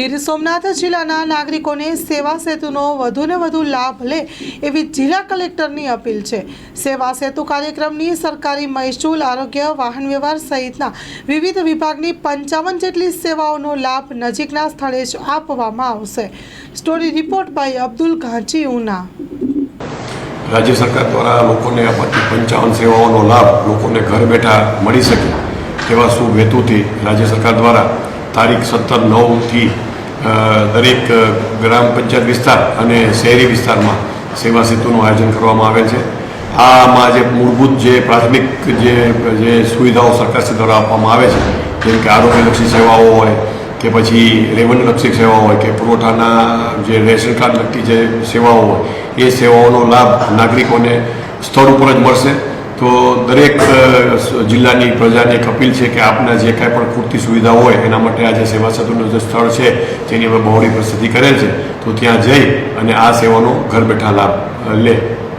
ગીર સોમનાથ જિલ્લાના નાગરિકોને સેવા સેતુનો વધુને વધુ લાભ લે એવી જિલ્લા કલેક્ટરની અપીલ છે. સેવા સેતુ કાર્યક્રમની સરકારી મહેસૂલ આરોગ્ય વાહન વ્યવહાર સહિતના વિવિધ વિભાગની પંચાવન જેટલી સેવાઓનો લાભ નજીકના સ્થળે જ આપવામાં આવશે. Story report by Abdul Ghanchi, Una. રાજ્ય સરકાર દ્વારા લોકોને અપાતી પંચાવન સેવાઓનો લાભ લોકોને ઘર બેઠા મળી શકે તેવા શુભ હેતુથી રાજ્ય સરકાર દ્વારા તારીખ સત્તર નવથી દરેક ગ્રામ પંચાયત વિસ્તાર અને શહેરી વિસ્તારમાં સેવા સેતુનું આયોજન કરવામાં આવેલ છે. આમાં જે મૂળભૂત જે પ્રાથમિક જે જે સુવિધાઓ સરકારશ્રી દ્વારા આપવામાં આવે છે, જેમ કે આરોગ્યલક્ષી સેવાઓ હોય, કે પછી રેવન્યુલક્ષી સેવાઓ હોય, કે પુરવઠાના જે રેશન કાર્ડ લગતી જે સેવાઓ હોય, એ સેવાઓનો લાભ નાગરિકોને સ્થળ ઉપર જ મળશે. તો દરેક જિલ્લાની પ્રજાને એક અપીલ છે કે આપના જે કાંઈ પણ ખૂટતી સુવિધા હોય, એના માટે આ જે સેવા સેતુનું જે સ્થળ છે, જેની અમે બહોળી પ્રસિદ્ધિ કરેલ છે, તો ત્યાં જઈ અને આ સેવાનો ઘર બેઠા લાભ લે.